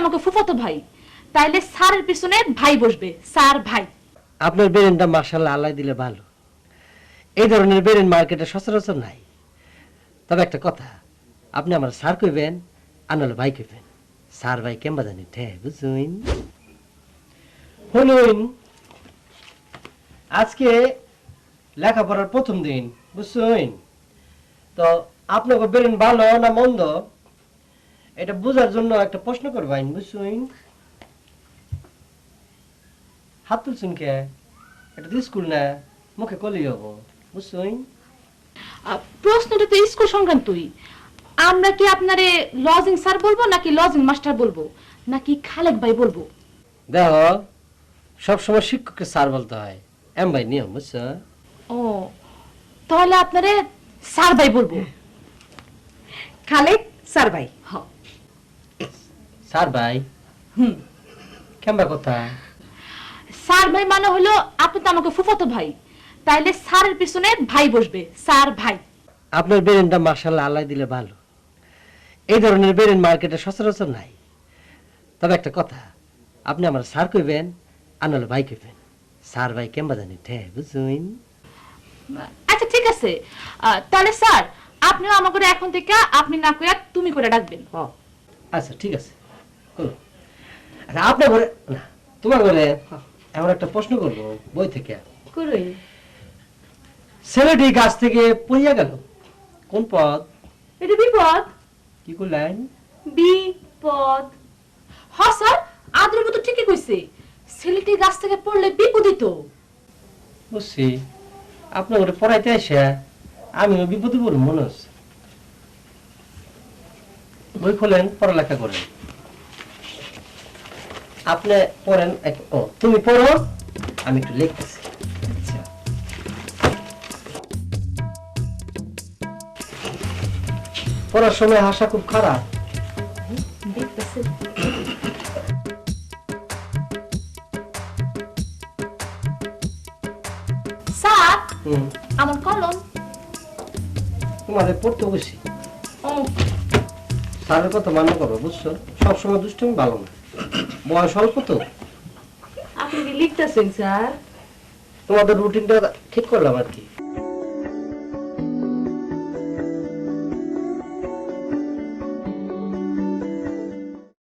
আমাকে ফুফাতো ভাই, তাইলে স্যারের পিছনে ভাই বসবে, স্যার ভাই। আপনার বেরেনটা মার্শাল্লাহ আল্লাহ দিলে ভালো। এই ধরনের বেরেন মার্কেটে সচরাচর নাই। তবে একটা কথা, আপনি আমার স্যার কইবেন আনাল ভাই কইবেন। স্যার ভাই কেমবা জানি, ঠে, বুঝুইন? শুনুন আজকে লেখাপড়ার প্রথম দিন বুঝছুন তো আপনাকে বেরেন ভালো না মন্দ? এটা বোঝার জন্য একটা প্রশ্ন করবেন বুঝছুন হাত তুলছুন কে? এটা তো স্কুল না মুখে কলি হব বুঝছুন আহ, প্রশ্নটা তো স্কুল সংক্রান্তই। আমরা কি আপনারে লজিং স্যার বলব নাকি লজিং মাস্টার বলব? নাকি খালেক ভাই বলব? দেখো সবসময় শিক্ষককে স্যার বলতে হয় এম ভাই নিয়ম বুঝছ? ও তাহলে আপনারে স্যার ভাই বলব? খালেক স্যার ভাই। হ। স্যার ভাই। হুম। কেমবা কথা? স্যার ভাই মানে হলো আপনি তো আমাকে ফুফাতো ভাই। তাইলে স্যারের পিছনে ভাই বসবে। স্যার ভাই। আপনার বেরেনটা মার্শাল্লাহ আল্লাহ দিলে ভালো। এই ধরনের বেরেন মার্কেটে সচরাচর নাই। তবে একটা কথা আপনি আমার স্যার কইবেন আনাল ভাই কইবেন। স্যার ভাই কেমবা জানি ঠে বুঝুইন আচ্ছা ঠিক আছে। তাহলে স্যার আপনিও আমাকে এখন থেকে আপনি না কইয়া তুমি করে ডাকবেন। আচ্ছা ঠিক আছে। আচ্ছা আপনার ঘরে না তোমার ঘরে এমন একটা প্রশ্ন করব বই থেকে। করই ছেলেটি গাছ থেকে পড়িয়া গেল। কোন পথ? এটা বিপদ। কি করলেন? বিপদ। হ্যাঁ স্যার আদরের মতো ঠিকই কইছে। ছেলেটি গাছ থেকে পড়লে বিপদই তো। বুঝছি আপনার ঘরে পড়াইতে এসে আমিও বিপদে পড়ব মনে হচ্ছে বই খোলেন পড়ালেখা করেন। আপনি পড়েন ও তুমি পড়ো। আমি একটু লিখতেছি। পড়ার সময় হাসা খুব খারাপ। আমার কলম। তোমাদের পড়তে বসি। স্যারের কথা মান্য করো বুঝছ? সবসময় দুষ্টমি ভালো না। বয়স অল্প তো। আপনি লিখতেছেন স্যার? তোমাদের রুটিনটা ঠিক করলাম আর কি।